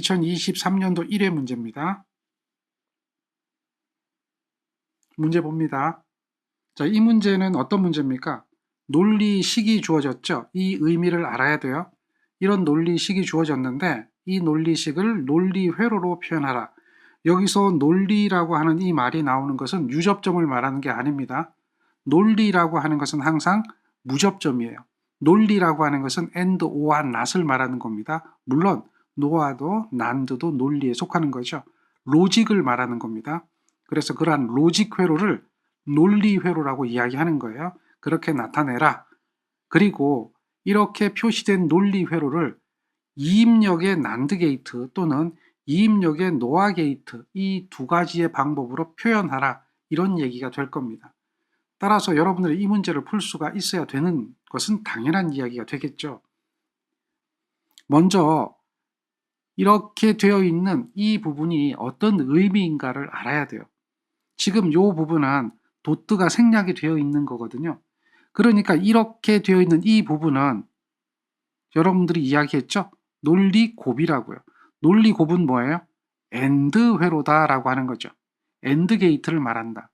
2023년도 1회 문제입니다. 문제 봅니다. 자, 이 문제는 어떤 문제입니까? 논리식이 주어졌죠. 이 의미를 알아야 돼요. 이런 논리식이 주어졌는데 이 논리식을 논리회로로 표현하라. 여기서 논리라고 하는 이 말이 나오는 것은 유접점을 말하는 게 아닙니다. 논리라고 하는 것은 항상 무접점이에요. 논리라고 하는 것은 and, or와 not을 말하는 겁니다. 물론 노아도 난드도 논리에 속하는 거죠. 로직을 말하는 겁니다. 그래서 그러한 로직 회로를 논리 회로라고 이야기하는 거예요. 그렇게 나타내라. 그리고 이렇게 표시된 논리 회로를 이입력의 난드 게이트 또는 이입력의 노아 게이트 이 두 가지의 방법으로 표현하라. 이런 얘기가 될 겁니다. 따라서 여러분들이 이 문제를 풀 수가 있어야 되는 것은 당연한 이야기가 되겠죠. 먼저 이렇게 되어 있는 이 부분이 어떤 의미인가를 알아야 돼요. 지금 이 부분은 도트가 생략이 되어 있는 거거든요. 그러니까 이렇게 되어 있는 이 부분은 여러분들이 이야기했죠? 논리 곱이라고요. 논리 곱은 뭐예요? 엔드 회로다라고 하는 거죠. 엔드 게이트를 말한다.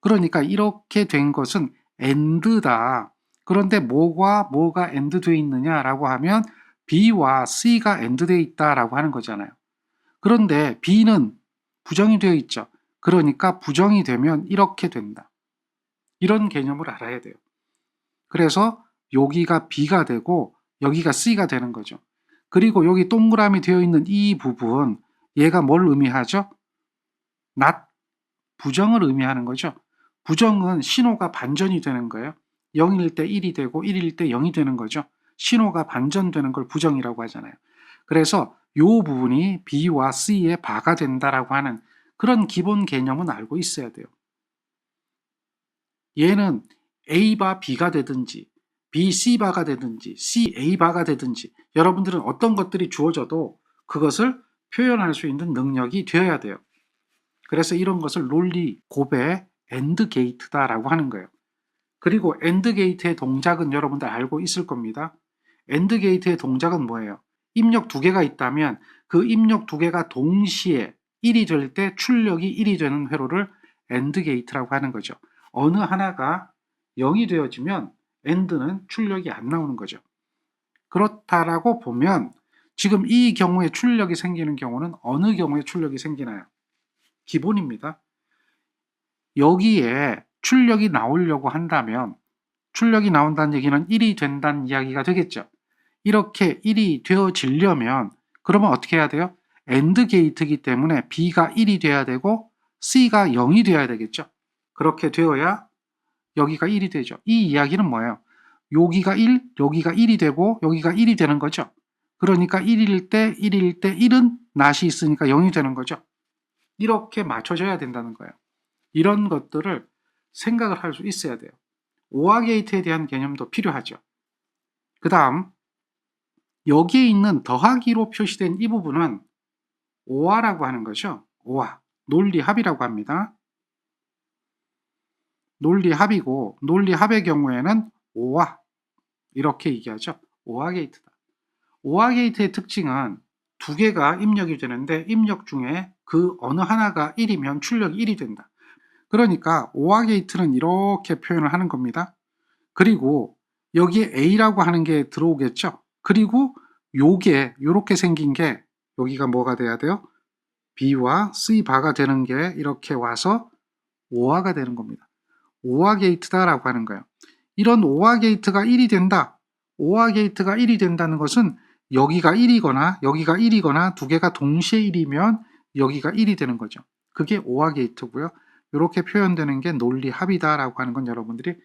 그러니까 이렇게 된 것은 엔드다. 그런데 뭐가 뭐가 엔드 되어 있느냐라고 하면 B와 C가 엔드 되어 있다라고 하는 거잖아요. 그런데 B는 부정이 되어 있죠. 그러니까 부정이 되면 이렇게 된다. 이런 개념을 알아야 돼요. 그래서 여기가 B가 되고 여기가 C가 되는 거죠. 그리고 여기 동그라미 되어 있는 이 부분 얘가 뭘 의미하죠? not 부정을 의미하는 거죠. 부정은 신호가 반전이 되는 거예요. 0일 때 1이 되고 1일 때 0이 되는 거죠. 신호가 반전되는 걸 부정이라고 하잖아요. 그래서 이 부분이 B와 C의 바가 된다라고 하는 그런 기본 개념은 알고 있어야 돼요. 얘는 A바 B가 되든지 B, C바가 되든지 C, A바가 되든지 여러분들은 어떤 것들이 주어져도 그것을 표현할 수 있는 능력이 되어야 돼요. 그래서 이런 것을 논리 곱의 엔드 게이트다라고 하는 거예요. 그리고 엔드 게이트의 동작은 여러분들 알고 있을 겁니다. 엔드 게이트의 동작은 뭐예요? 입력 두 개가 있다면 그 입력 두 개가 동시에 1이 될 때 출력이 1이 되는 회로를 엔드 게이트라고 하는 거죠. 어느 하나가 0이 되어지면 엔드는 출력이 안 나오는 거죠. 그렇다라고 보면 지금 이 경우에 출력이 생기는 경우는 어느 경우에 출력이 생기나요? 기본입니다. 여기에 출력이 나오려고 한다면 출력이 나온다는 얘기는 1이 된다는 이야기가 되겠죠. 이렇게 1이 되어지려면 그러면 어떻게 해야 돼요? 엔드 게이트이기 때문에 B가 1이 돼야 되고 C가 0이 돼야 되겠죠. 그렇게 되어야 여기가 1이 되죠. 이 이야기는 뭐예요? 여기가 1, 여기가 1이 되고 여기가 1이 되는 거죠. 그러니까 1일 때 1일 때 1은 낫이 있으니까 0이 되는 거죠. 이렇게 맞춰져야 된다는 거예요. 이런 것들을 생각을 할 수 있어야 돼요. 오화 게이트에 대한 개념도 필요하죠. 그 다음 여기에 있는 더하기로 표시된 이 부분은 오화라고 하는 거죠. 오화, 논리합이라고 합니다. 논리합이고 논리합의 경우에는 오화 이렇게 얘기하죠. 오화 게이트다. 오화 게이트의 특징은 두 개가 입력이 되는데 입력 중에 그 어느 하나가 1이면 출력이 1이 된다. 그러니까 오화 게이트는 이렇게 표현을 하는 겁니다. 그리고 여기에 A라고 하는 게 들어오겠죠. 그리고 요게 요렇게 생긴 게 여기가 뭐가 돼야 돼요? B와 C 바가 되는 게 이렇게 와서 오화가 되는 겁니다. 오화 게이트다라고 하는 거예요. 이런 오화 게이트가 1이 된다. 오화 게이트가 1이 된다는 것은 여기가 1이거나 여기가 1이거나 두 개가 동시에 1이면 여기가 1이 되는 거죠. 그게 오화 게이트고요. 이렇게 표현되는 게 논리 합이다라고 하는 건 여러분들이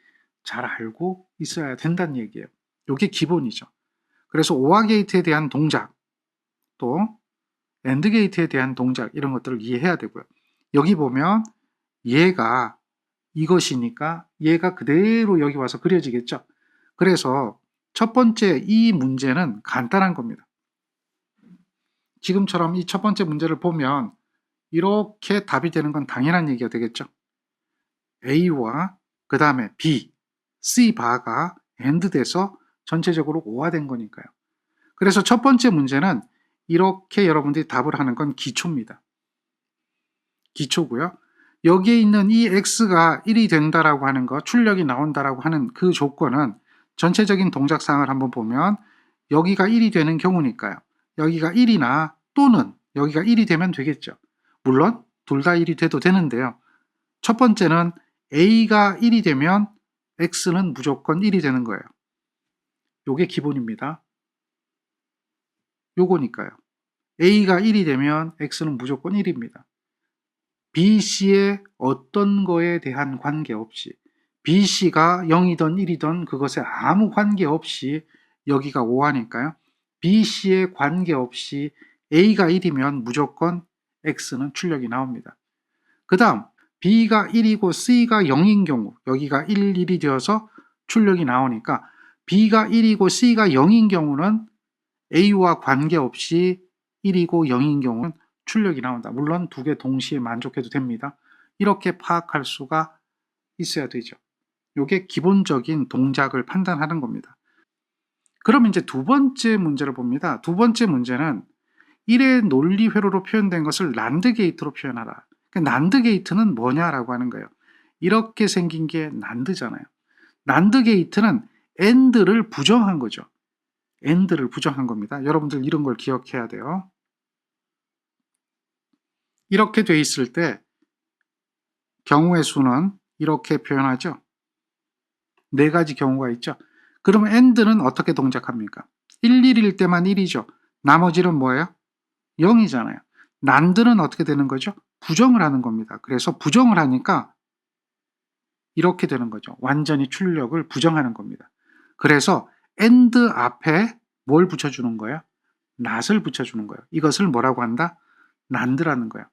잘 알고 있어야 된다는 얘기예요. 이게 기본이죠. 그래서 오화 게이트에 대한 동작 또 엔드 게이트에 대한 동작 이런 것들을 이해해야 되고요. 여기 보면 얘가 이것이니까 얘가 그대로 여기 와서 그려지겠죠. 그래서 첫 번째 이 문제는 간단한 겁니다. 지금처럼 이 첫 번째 문제를 보면 이렇게 답이 되는 건 당연한 얘기가 되겠죠. A와 그 다음에 B, C 바가 엔드 돼서 전체적으로 오화된 거니까요. 그래서 첫 번째 문제는 이렇게 여러분들이 답을 하는 건 기초입니다. 기초고요. 여기에 있는 이 x가 1이 된다라고 하는 거, 출력이 나온다라고 하는 그 조건은 전체적인 동작상을 한번 보면 여기가 1이 되는 경우니까요. 여기가 1이나 또는 여기가 1이 되면 되겠죠. 물론 둘 다 1이 돼도 되는데요. 첫 번째는 a가 1이 되면 x는 무조건 1이 되는 거예요. 요게 기본입니다. 요거니까요. a가 1이 되면 x는 무조건 1입니다. b, c의 어떤 거에 대한 관계없이 b, c가 0이든 1이든 그것에 아무 관계없이 여기가 5하니까요. b, c에 관계없이 a가 1이면 무조건 x는 출력이 나옵니다. 그 다음 b가 1이고 c가 0인 경우 여기가 1, 1이 되어서 출력이 나오니까 b가 1이고 c가 0인 경우는 a와 관계없이 1이고 0인 경우는 출력이 나온다. 물론 두 개 동시에 만족해도 됩니다. 이렇게 파악할 수가 있어야 되죠. 이게 기본적인 동작을 판단하는 겁니다. 그럼 이제 두 번째 문제를 봅니다. 두 번째 문제는 1의 논리 회로로 표현된 것을 난드 게이트로 표현하라. 난드 게이트는 뭐냐라고 하는 거예요. 이렇게 생긴 게 난드잖아요. 난드 게이트는 엔드를 부정한 거죠. 엔드를 부정한 겁니다. 여러분들 이런 걸 기억해야 돼요. 이렇게 돼 있을 때 경우의 수는 이렇게 표현하죠. 네 가지 경우가 있죠. 그러면 end는 어떻게 동작합니까? 1, 1일 때만 1이죠. 나머지는 뭐예요? 0이잖아요. 난드는 어떻게 되는 거죠? 부정을 하는 겁니다. 그래서 부정을 하니까 이렇게 되는 거죠. 완전히 출력을 부정하는 겁니다. 그래서 end 앞에 뭘 붙여주는 거예요? not을 붙여주는 거예요. 이것을 뭐라고 한다? 난드라는 거예요.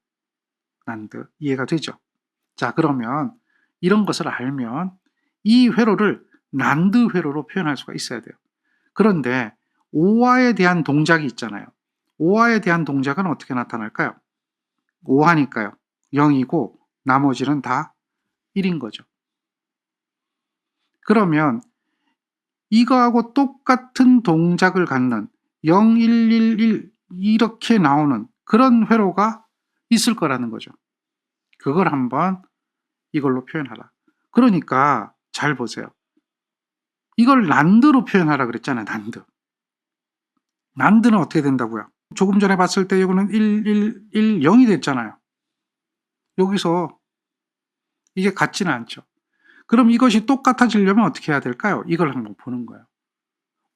난드. 이해가 되죠? 자, 그러면 이런 것을 알면 이 회로를 난드 회로로 표현할 수가 있어야 돼요. 그런데 오화에 대한 동작이 있잖아요. 오화에 대한 동작은 어떻게 나타날까요? 오화니까요. 0이고 나머지는 다 1인 거죠. 그러면 이거하고 똑같은 동작을 갖는 0, 1, 1, 1 이렇게 나오는 그런 회로가 있을 거라는 거죠. 그걸 한번 이걸로 표현하라. 그러니까 잘 보세요. 이걸 난드로 표현하라 그랬잖아요. 난드. 난드는 어떻게 된다고요? 조금 전에 봤을 때 이거는 1, 1, 1, 0이 됐잖아요. 여기서 이게 같지는 않죠. 그럼 이것이 똑같아지려면 어떻게 해야 될까요? 이걸 한번 보는 거예요.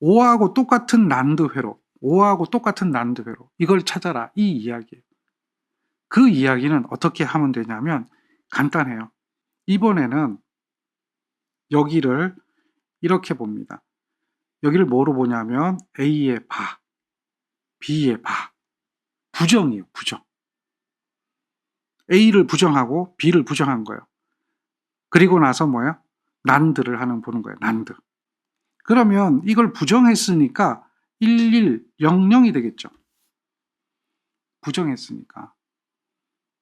5하고 똑같은 난드 회로, 5하고 똑같은 난드 회로. 이걸 찾아라. 이 이야기예요. 그 이야기는 어떻게 하면 되냐면 간단해요. 이번에는 여기를 이렇게 봅니다. 여기를 뭐로 보냐면 A의 바, B의 바. 부정이에요, 부정. A를 부정하고 B를 부정한 거예요. 그리고 나서 뭐예요? 난드를 하는 보는 거예요. 난드. 그러면 이걸 부정했으니까 1100이 되겠죠. 부정했으니까.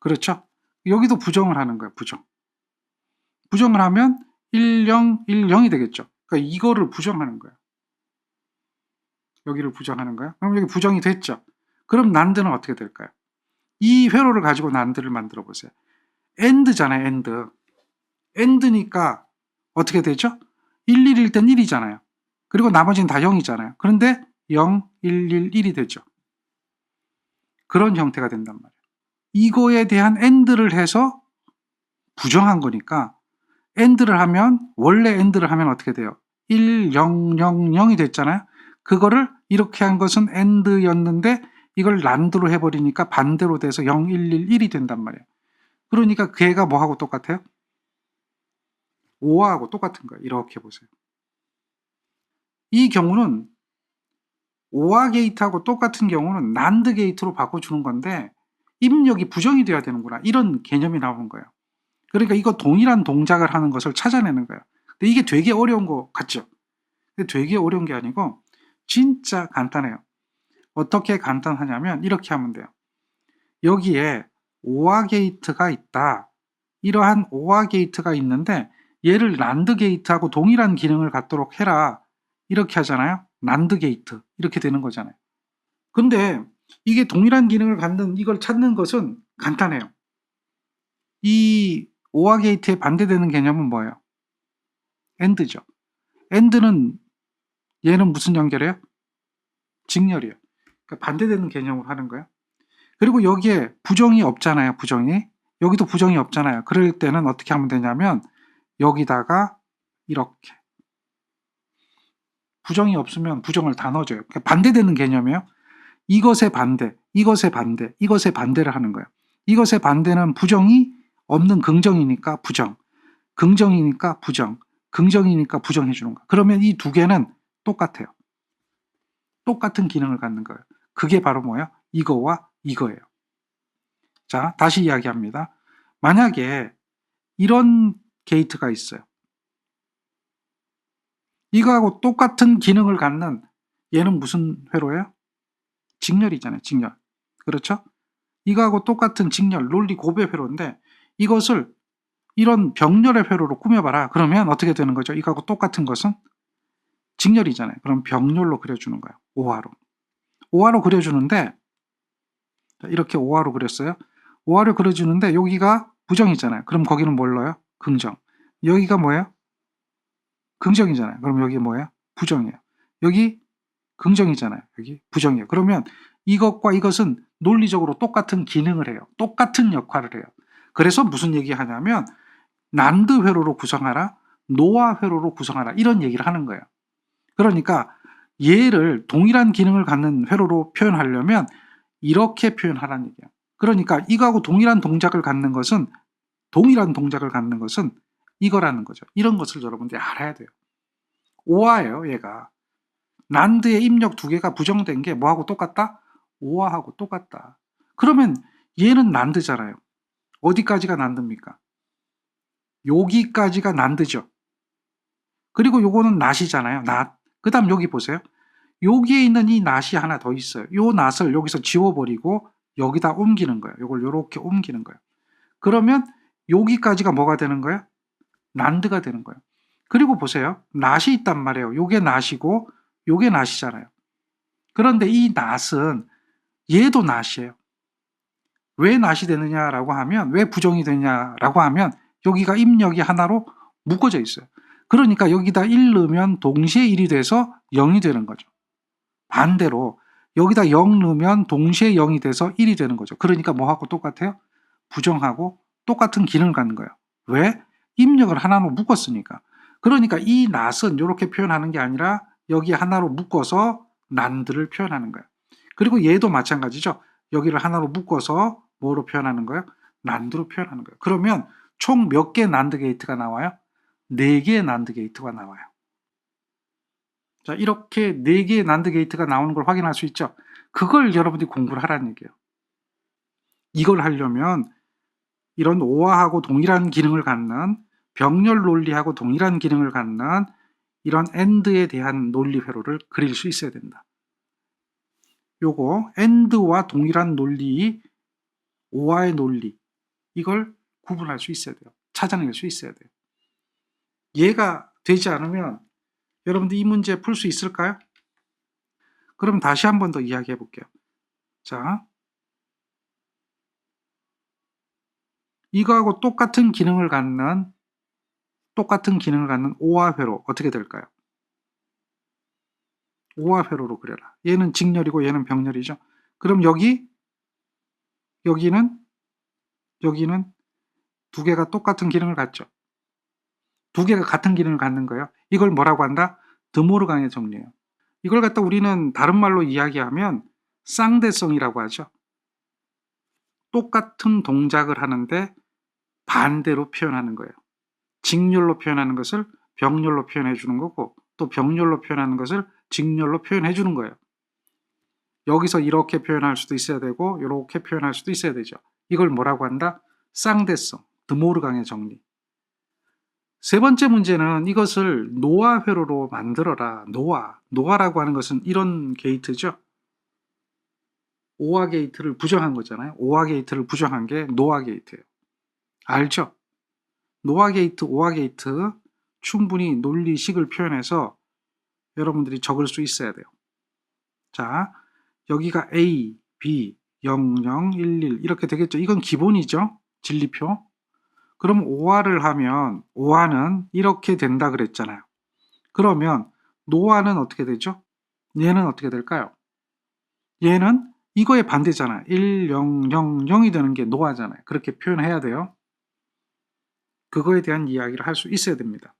그렇죠? 여기도 부정을 하는 거예요. 부정. 부정을 하면 1010이 되겠죠. 그러니까 이거를 부정하는 거예요. 여기를 부정하는 거예요. 그럼 여기 부정이 됐죠. 그럼 난드는 어떻게 될까요? 이 회로를 가지고 난드를 만들어 보세요. 엔드잖아요. 엔드. 엔드니까 어떻게 되죠? 1, 1일 땐 1이잖아요. 그리고 나머지는 다 0이잖아요. 그런데 0, 1, 1, 1이 되죠. 그런 형태가 된단 말이에요. 이거에 대한 엔드를 해서 부정한 거니까 엔드를 하면 원래 엔드를 하면 어떻게 돼요? 1, 0, 0, 0이 됐잖아요. 그거를 이렇게 한 것은 엔드였는데 이걸 난드로 해버리니까 반대로 돼서 0, 1, 1, 1이 된단 말이에요. 그러니까 걔가 뭐하고 똑같아요? 5하고 똑같은 거예요. 이렇게 보세요. 이 경우는 5화 게이트하고 똑같은 경우는 난드 게이트로 바꿔주는 건데 입력이 부정이 돼야 되는구나. 이런 개념이 나오는 거예요. 그러니까 이거 동일한 동작을 하는 것을 찾아내는 거예요. 근데 이게 되게 어려운 거 같죠? 근데 되게 어려운 게 아니고 진짜 간단해요. 어떻게 간단하냐면 이렇게 하면 돼요. 여기에 5화 게이트가 있다. 이러한 5화 게이트가 있는데 얘를 난드 게이트하고 동일한 기능을 갖도록 해라. 이렇게 하잖아요. 난드 게이트. 이렇게 되는 거잖아요. 근데 이게 동일한 기능을 갖는 이걸 찾는 것은 간단해요. 이 오화 게이트에 반대되는 개념은 뭐예요? AND죠. AND는 얘는 무슨 연결이에요? 직렬이에요. 그러니까 반대되는 개념으로 하는 거예요. 그리고 여기에 부정이 없잖아요. 부정이. 여기도 부정이 없잖아요. 그럴 때는 어떻게 하면 되냐면 여기다가 이렇게 부정이 없으면 부정을 다 넣어줘요. 그러니까 반대되는 개념이에요. 이것의 반대, 이것의 반대, 이것의 반대를 하는 거예요. 이것의 반대는 부정이 없는 긍정이니까 부정, 긍정이니까 부정, 긍정이니까 부정해 주는 거예요. 그러면 이 두 개는 똑같아요. 똑같은 기능을 갖는 거예요. 그게 바로 뭐예요? 이거와 이거예요. 자, 다시 이야기합니다. 만약에 이런 게이트가 있어요. 이거하고 똑같은 기능을 갖는 얘는 무슨 회로예요? 직렬이잖아요. 직렬. 그렇죠? 이거하고 똑같은 직렬, 논리 고배 회로인데 이것을 이런 병렬의 회로로 꾸며봐라. 그러면 어떻게 되는 거죠? 이거하고 똑같은 것은 직렬이잖아요. 그럼 병렬로 그려주는 거예요. 오화로. 오화로 그려주는데 이렇게 오화로 그렸어요. 오화로 그려주는데 여기가 부정이잖아요. 그럼 거기는 뭘 넣어요? 긍정. 여기가 뭐예요? 긍정이잖아요. 그럼 여기 뭐예요? 부정이에요. 여기 긍정이잖아요. 여기 부정이에요. 그러면 이것과 이것은 논리적으로 똑같은 기능을 해요. 똑같은 역할을 해요. 그래서 무슨 얘기 하냐면 난드 회로로 구성하라, 노아 회로로 구성하라 이런 얘기를 하는 거예요. 그러니까 얘를 동일한 기능을 갖는 회로로 표현하려면 이렇게 표현하라는 얘기예요. 그러니까 이거하고 동일한 동작을 갖는 것은 동일한 동작을 갖는 것은 이거라는 거죠. 이런 것을 여러분들이 알아야 돼요. 오화예요, 얘가. 난드의 입력 두 개가 부정된 게 뭐하고 똑같다? 오화하고 똑같다. 그러면 얘는 난드잖아요. 어디까지가 난드입니까? 여기까지가 난드죠. 그리고 요거는 낫이잖아요. 낫. 그 다음 여기 보세요. 여기에 있는 이 낫이 하나 더 있어요. 요 낫을 여기서 지워버리고 여기다 옮기는 거예요. 요걸 요렇게 옮기는 거예요. 그러면 여기까지가 뭐가 되는 거예요? 난드가 되는 거예요. 그리고 보세요. 낫이 있단 말이에요. 요게 낫이고 요게 낫이잖아요. 그런데 이 낫은 얘도 낫이에요. 왜 낫이 되느냐라고 하면 왜 부정이 되냐라고 하면 여기가 입력이 하나로 묶어져 있어요. 그러니까 여기다 1 넣으면 동시에 1이 돼서 0이 되는 거죠. 반대로 여기다 0 넣으면 동시에 0이 돼서 1이 되는 거죠. 그러니까 뭐하고 똑같아요? 부정하고 똑같은 기능을 갖는 거예요. 왜? 입력을 하나로 묶었으니까. 그러니까 이 낫은 이렇게 표현하는 게 아니라 여기 하나로 묶어서 난들을 표현하는 거예요. 그리고 얘도 마찬가지죠. 여기를 하나로 묶어서 뭐로 표현하는 거예요? 난드로 표현하는 거예요. 그러면 총 몇 개의 난드 게이트가 나와요? 4개의 난드 게이트가 나와요. 자, 이렇게 4개의 난드 게이트가 나오는 걸 확인할 수 있죠. 그걸 여러분들이 공부를 하라는 얘기예요. 이걸 하려면 이런 오화하고 동일한 기능을 갖는 병렬 논리하고 동일한 기능을 갖는 이런 AND에 대한 논리 회로를 그릴 수 있어야 된다. 요거 AND와 동일한 논리, 오화의 논리 이걸 구분할 수 있어야 돼요. 찾아낼 수 있어야 돼요. 얘가 되지 않으면 여러분들 이 문제 풀 수 있을까요? 그럼 다시 한 번 더 이야기해 볼게요. 자, 이거하고 똑같은 기능을 갖는 똑같은 기능을 갖는 오화회로 어떻게 될까요? 오화회로로 그려라. 얘는 직렬이고 얘는 병렬이죠. 그럼 여기 여기는 여기는 두 개가 똑같은 기능을 갖죠. 두 개가 같은 기능을 갖는 거예요. 이걸 뭐라고 한다? 드모르강의 정리예요. 이걸 갖다 우리는 다른 말로 이야기하면 쌍대성이라고 하죠. 똑같은 동작을 하는데 반대로 표현하는 거예요. 직렬로 표현하는 것을 병렬로 표현해 주는 거고 또 병렬로 표현하는 것을 직렬로 표현해 주는 거예요. 여기서 이렇게 표현할 수도 있어야 되고 이렇게 표현할 수도 있어야 되죠. 이걸 뭐라고 한다? 쌍대성, 드모르강의 정리. 세 번째 문제는 이것을 노아 회로로 만들어라. 노아. 노아라고 하는 것은 이런 게이트죠. 오화 게이트를 부정한 거잖아요. 오화 게이트를 부정한 게 노아 게이트예요. 알죠? 노아 게이트, 오화 게이트 충분히 논리식을 표현해서 여러분들이 적을 수 있어야 돼요. 자, 여기가 A, B 0011 이렇게 되겠죠. 이건 기본이죠. 진리표. 그럼 오화를 하면 오화는 이렇게 된다 그랬잖아요. 그러면 노화는 어떻게 되죠? 얘는 어떻게 될까요? 얘는 이거의 반대잖아요. 1000이 되는 게 노화잖아요. 그렇게 표현해야 돼요. 그거에 대한 이야기를 할 수 있어야 됩니다.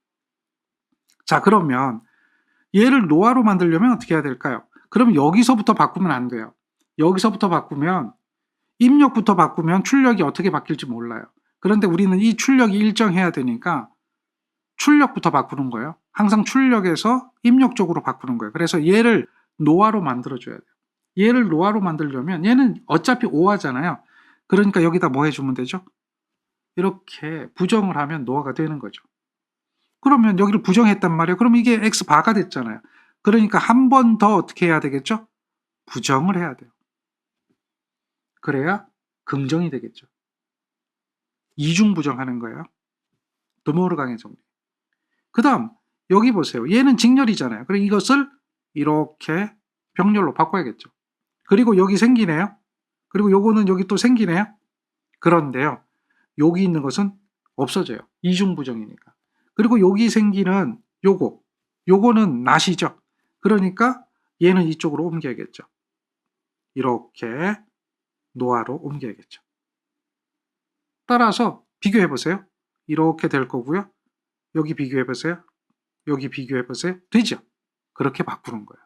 자, 그러면 얘를 노화로 만들려면 어떻게 해야 될까요? 그럼 여기서부터 바꾸면 안 돼요. 여기서부터 바꾸면 입력부터 바꾸면 출력이 어떻게 바뀔지 몰라요. 그런데 우리는 이 출력이 일정해야 되니까 출력부터 바꾸는 거예요. 항상 출력에서 입력 쪽으로 바꾸는 거예요. 그래서 얘를 노화로 만들어줘야 돼요. 얘를 노화로 만들려면 얘는 어차피 오화잖아요. 그러니까 여기다 뭐 해주면 되죠? 이렇게 부정을 하면 노화가 되는 거죠. 그러면 여기를 부정했단 말이에요. 그럼 이게 x 바가 됐잖아요. 그러니까 한 번 더 어떻게 해야 되겠죠? 부정을 해야 돼요. 그래야 긍정이 되겠죠. 이중 부정하는 거예요. 드모르강의 정리. 그 다음 여기 보세요. 얘는 직렬이잖아요. 그럼 이것을 이렇게 병렬로 바꿔야겠죠. 그리고 여기 생기네요. 그리고 요거는 여기 또 생기네요. 그런데요. 여기 있는 것은 없어져요. 이중 부정이니까. 그리고 여기 생기는 요거, 요거는 낫이죠. 그러니까 얘는 이쪽으로 옮겨야겠죠. 이렇게 노화로 옮겨야겠죠. 따라서 비교해 보세요. 이렇게 될 거고요. 여기 비교해 보세요. 여기 비교해 보세요. 되죠? 그렇게 바꾸는 거예요.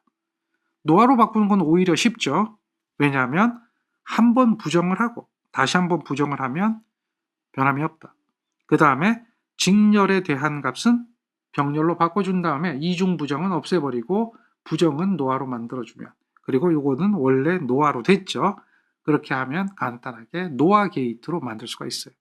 노화로 바꾸는 건 오히려 쉽죠. 왜냐하면 한 번 부정을 하고 다시 한 번 부정을 하면 변함이 없다. 그 다음에 직렬에 대한 값은 병렬로 바꿔준 다음에 이중 부정은 없애버리고 부정은 노화로 만들어주면 그리고 요거는 원래 노화로 됐죠. 그렇게 하면 간단하게 노화 게이트로 만들 수가 있어요.